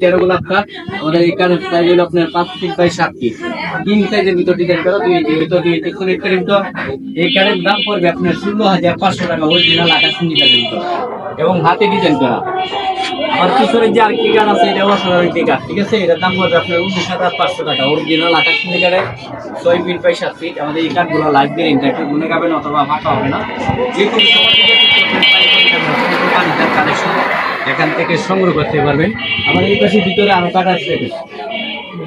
তেরো গোলাপ কাঠের আপনার পাঁচ ফিট বাই সাত ভিতর ডিজাইন করা ভিতর এই কাঠের দাম পড়বে আপনার ষোলো হাজার পাঁচশো টাকা অরিজিনাল আকাশ সিন্ডিকেটের ভিতর। এবং হাতে ডিজাইন করা। আর পিছনে যে আরেকটি কাঠ আছে এটা অসাধারণ একটি কাঠ ঠিক আছে? এটার দাম পড়বে আপনার উনিশ হাজার পাঁচশো টাকা অরিজিনাল আকাশ সিন্ডিকেটের ছয় ফিট বাই সাত ফিট আমাদের এই কাঠগুলো গ্যারেন্টি একটু গুনে খাবেন অথবা ফাঁকা হবে না। যে কোনো সময় এখান থেকে সংগ্রহ করতে পারবেন। আমার এই পাশে ভিতরে আরও কাঠ আছে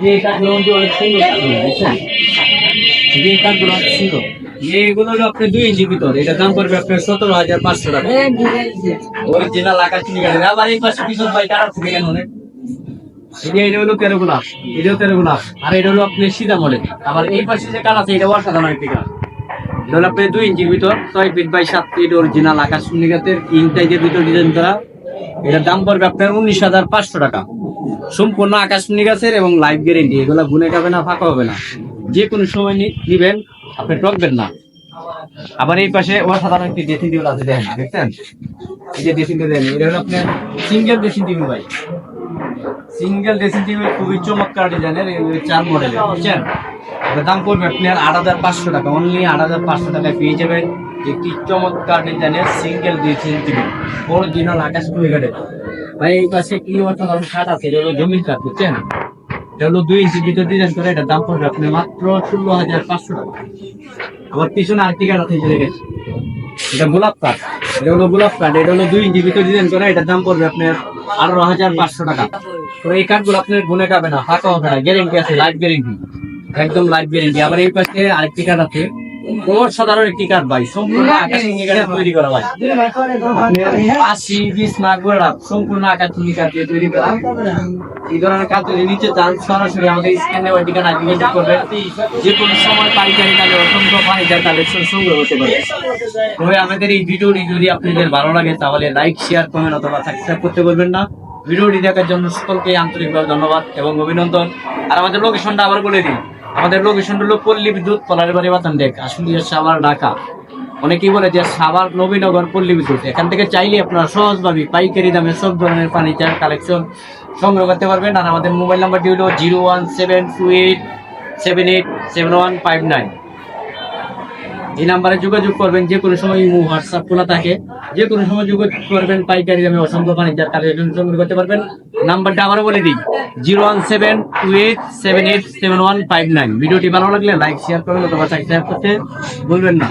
যে কাঠগুলো কিন্তু অনেক সুন্দর বুঝছেন? যে কাঠগুলো অনেক সুন্দর। এগুলো হলো আপনার দুই ইঞ্চি ভিতর। এটা দাম পড়বে আপনার সতেরো হাজার পাঁচশো টাকা। অরিজিনাল আকাশ চিনি কাঠের আবার এই পাশে পিছন ভাই কাঠ আছে কেন অনেক। এটা এটা হলো তেরো গোলাপ এটাও তেরো গোলাপ আর এটা হলো আপনার সিধা মডেল। আবার এই পাশে যে কাঠ আছে এটা অসাধারণ একটি কাঠ। আপনার দুই ইঞ্চির ভিতর ছয় ফিট বাই সাত ফিট অরিজিনাল আকাশ সুন্নিকাতের তিন টাইজের ভিতর ডিজাইন করা। এটার দাম পড়বে আপনার উনিশ হাজার পাঁচশো টাকা। সম্পূর্ণ আকাশ গাছের এবং লাইফ গ্যারেন্টি এগুলো গুনে খাবে না, ফাঁকা হবে না। যে কোনো সময় নিবেন, আপনি টকবেন না। আবার এই পাশে অসাধারণ একটি ড্রেসিং টেবিল আছে, দেখেন, দেখছেন? এই যে ড্রেসিং টেবিল এটা হলো আপনার সিঙ্গেল ড্রেসিং টেবিল ভাই। সিঙ্গেল ড্রেসিং টেবিল খুবই চমৎকার ডিজাইনের চার মডেলের বুঝছেন? দাম পড়বে আপনার আট হাজার পাঁচশো টাকা অনলি আট হাজার পাঁচশো টাকায় পেয়ে যাবেন। একটি চমৎকার ডিজাইনের সিঙ্গেল ড্রেসিং টেবিল অরিজিনাল আকাশ কুড়ি কাঠের ভাই, এই পাশে কি অসাধারণ কাঠ আছে? এটা হলো জমির কাঠ বুঝছেন? এটা হলো দুই ইঞ্চি ভিতর ডিজাইন করে, এটার দাম পড়বে আপনার মাত্র ষোলো হাজার পাঁচশো টাকা। আবার পিছনে আরেকটি কাঠ আছে চলে গেছে এটা গোলাপ কাঠ। এটা হলো গোলাপ কাঠ, এটা হলো দুই ইঞ্চি ভিতর ডিজাইন করা, এটার দাম পড়বে আপনার আঠারো হাজার পাঁচশো টাকা। তো এই কাঠগুলো আপনার গুনে খাবে না, ফাঁকা হবে না গ্যারেন্টি আছে লাইফ গ্যারেন্টি একদম লাইফ গ্যারেন্টি আবার এই পাশে আরেকটি কাঠ আছে একটি কাঠ ভাই? সম্পূর্ণ আকাশ কাঠে তৈরি করা ভাই। আশি, বিশ সম্পূর্ণ কাঠ তৈরি করা। এই ধরনের কাজ যদি নিচে সরাসরি আমাদের স্ক্যানে ওই ঠিকানা যে কোনো সময় পাইকারি অসংখ্য ফার্নিচার কালেকশন সংগ্রহ তবে আমাদের এই ভিডিওটি যদি আপনাদের ভালো লাগে, তাহলে লাইক শেয়ার কমেন্ট অথবা সাবস্ক্রাইব করতে বলবেন না। ভিডিওটি দেখার জন্য সকলকে আন্তরিকভাবে ধন্যবাদ এবং অভিনন্দন। আর আমাদের লোকেশনটা আবার বলে দিই। আমাদের লোকেশন হলো পল্লী বিদ্যুৎ পলারের বাড়ি বাতান ডেক আসলে সাভার ঢাকা। অনেকেই বলে যে সাভার নবীনগর, পল্লী বিদ্যুৎ। এখান থেকে চাইলে আপনারা সহজভাবে পাইকারি দামে সব ধরনের ফার্নিচার, কালেকশন সংগ্রহ করতে পারবেন। আর আমাদের মোবাইল নাম্বারটি হলো zero one seven two eight seven eight seven one five nine. এই নাম্বারে যোগাযোগ করবেন, যে কোনো সময় ইমো, হোয়াটসঅ্যাপ খোলা থাকে। যে কোনো সময় যোগাযোগ করবেন, পাইকারি দামে অসংখ্য বাণিজ্যের কালেকশন সংগ্রহ করতে পারবেন। নাম্বারটা আবারও বলে দিই, zero one seven two eight seven eight seven one five nine. ভিডিওটি ভালো লাগলে লাইক, শেয়ার করবেন, অথবা সাবস্ক্রাইব করতে বলবেন না।